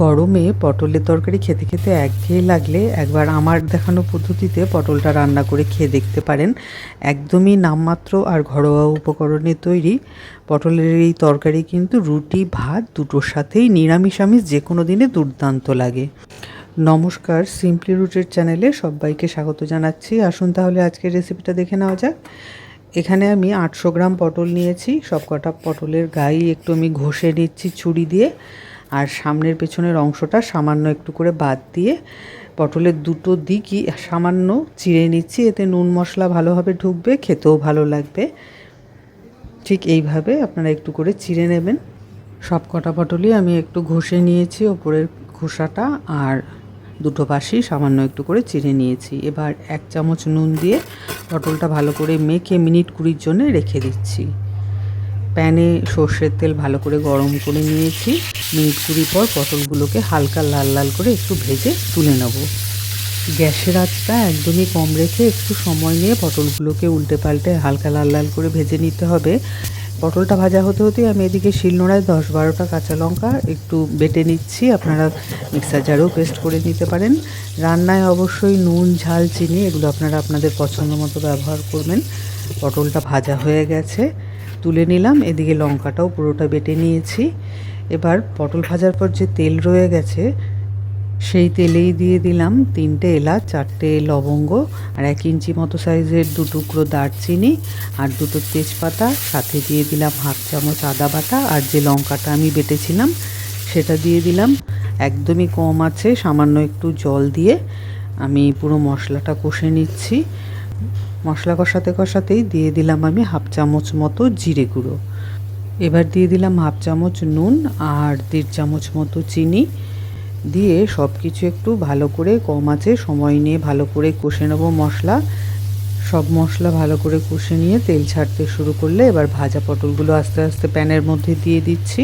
গরমে পটলের তরকারি খেতে খেতে একঘেয়ে লাগলে একবার আমার দেখানো পদ্ধতিতে পটলটা রান্না করে খেয়ে দেখতে পারেন। একদমই নামমাত্র আর ঘরোয়া উপকরণে তৈরি। পটলের এই তরকারি কিন্তু রুটি, ভাত দুটোর সাথেই নিরামিষ আমিষ যে কোনো দিনে দুর্দান্ত লাগে। নমস্কার সিম্পলি রুটের চ্যানেলে সবাইকে স্বাগত জানাচ্ছি। আসুন তাহলে আজকের রেসিপিটা দেখে নেওয়া যাক। এখানে আমি আটশো গ্রাম পটল নিয়েছি। সব কটা পটলের গায়ে একটু আমি ঘষে নিচ্ছি ছুরি দিয়ে। আর সামনের পেছনের অংশটা সামান্য একটু করে বাদ দিয়ে পটলের দুটো দিকই সামান্য চিড়ে নিচ্ছি, এতে নুন মশলা ভালোভাবে ঢুকবে, খেতেও ভালো লাগবে। ঠিক এইভাবে আপনারা একটু করে চিড়ে নেবেন। সব কটা পটলই আমি একটু ঘষে নিয়েছি ওপরের খোসাটা, আর দুটো পাশেই সামান্য একটু করে চিড়ে নিয়েছি। এবার এক চামচ নুন দিয়ে পটলটা ভালো করে মেখে মিনিট কুড়ির জন্য রেখে দিচ্ছি। প্যানে সর্ষের তেল ভালো করে গরম করে নিয়েছি। মিনিট কুড়ি পর পটলগুলোকে হালকা লাল লাল করে একটু ভেজে তুলে নেব। গ্যাসের আঁচটা একদমই কম রেখে একটু সময় নিয়ে পটলগুলোকে উল্টে পাল্টে হালকা লাল লাল করে ভেজে নিতে হবে। পটলটা ভাজা হতে হতেই আমি এদিকে শিলনোড়ায় দশ বারোটা কাঁচা লঙ্কা একটু বেটে নিচ্ছি। আপনারা মিক্সার জারেও পেস্ট করে নিতে পারেন। রান্নায় অবশ্যই নুন, ঝাল, চিনি এগুলো আপনারা আপনাদের পছন্দ মতো ব্যবহার করবেন। পটলটা ভাজা হয়ে গেছে। তুলে নিলাম, এদিকে লঙ্কাটাও পুরোটা বেটে নিয়েছি। এবার পটল ভাজার পর যে তেল রয়ে গেছে, সেই তেলেই দিয়ে দিলাম তিনটে এলাচ, চারটে লবঙ্গ আর এক ইঞ্চি মতো সাইজের দু টুকরো দারচিনি আর দুটো তেজপাতা। সাথে দিয়ে দিলাম হাফ চামচ আদা বাটা আর যে লঙ্কাটা আমি বেটেছিলাম, সেটা দিয়ে দিলাম। একদমই কম আছে, সামান্য একটু জল দিয়ে আমি পুরো মশলাটা কষে নিচ্ছি। মশলা কষাতে কষাতেই দিয়ে দিলাম আমি হাফ চামচ মতো জিরে গুঁড়ো। এবার দিয়ে দিলাম হাফ চামচ নুন আর দেড় চামচ মতো চিনি। দিয়ে সব কিছু একটু ভালো করে কম আছে, সময় নিয়ে ভালো করে কষে নেব মশলা। সব মশলা ভালো করে কষে নিয়ে তেল ছাড়তে শুরু করলে এবার ভাজা পটলগুলো আস্তে আস্তে প্যানের মধ্যে দিয়ে দিচ্ছি।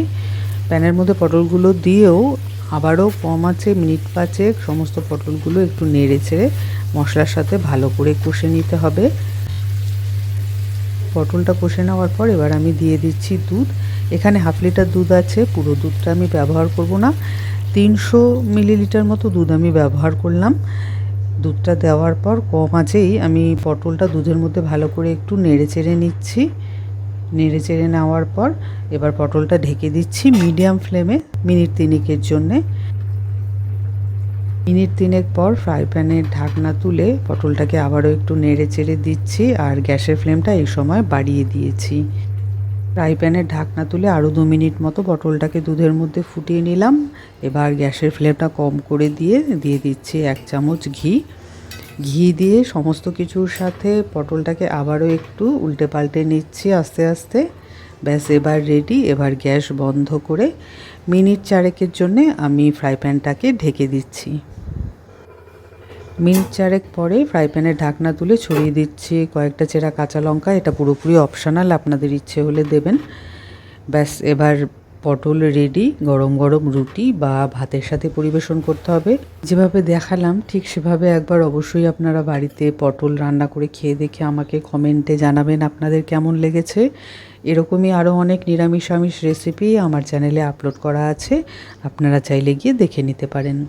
প্যানের মধ্যে পটলগুলো দিয়েও আবারও কম আছে, মিনিট পাঁচেক সমস্ত পটলগুলো একটু নেড়ে ছেড়ে মশলার সাথে ভালো করে কষে নিতে হবে। পটলটা কষে নেওয়ার পর এবার আমি দিয়ে দিচ্ছি দুধ। এখানে হাফ লিটার দুধ আছে, পুরো দুধটা আমি ব্যবহার করব না। তিনশো মিলিলিটার মতো দুধ আমি ব্যবহার করলাম। দুধটা দেওয়ার পর কম আছেই, আমি পটলটা দুধের মধ্যে ভালো করে একটু নেড়ে চেড়ে নিচ্ছি। নেড়ে চেড়ে নেওয়ার পর এবার পটলটা ঢেকে দিচ্ছি মিডিয়াম ফ্লেমে মিনিট তিনেকের জন্যে। মিনিট তিনেক পর ফ্রাই প্যানের ঢাকনা তুলে পটলটাকে আবারও একটু নেড়ে চেড়ে দিচ্ছি আর গ্যাসের ফ্লেমটা এই সময় বাড়িয়ে দিয়েছি। ফ্রাই প্যানের ঢাকনা তুলে আরও দু মিনিট মতো পটলটাকে দুধের মধ্যে ফুটিয়ে নিলাম। এবার গ্যাসের ফ্লেমটা কম করে দিয়ে দিয়ে দিচ্ছি এক চামচ ঘি। ঘি দিয়ে সমস্ত কিছুর সাথে পটলটাকে আবারও একটু উল্টে পাল্টে নিচ্ছি আস্তে আস্তে। ব্যাস, এবার রেডি এবার গ্যাস বন্ধ করে মিনিট চারেকের জন্যে আমি ফ্রাই প্যানটাকে ঢেকে দিচ্ছি। মিনিট চারেক পরে ফ্রাই প্যানের ঢাকনা তুলে ছড়িয়ে দিচ্ছি কয়েকটা চেরা কাঁচা লঙ্কা, এটা পুরোপুরি অপশনাল আপনাদের ইচ্ছে হলে দেবেন। ব্যাস, এবার পটল রেডি গরম গরম রুটি বা ভাতের সাথে পরিবেশন করতে হবে। যেভাবে দেখালাম, ঠিক সেভাবে একবার অবশ্যই আপনারা বাড়িতে পটল রান্না করে খেয়ে দেখে আমাকে কমেন্টে জানাবেন আপনাদের কেমন লেগেছে। এরকমই আরও অনেক নিরামিষ আমিষ রেসিপি আমার চ্যানেলে আপলোড করা আছে। আপনারা চাইলে গিয়ে দেখে নিতে পারেন।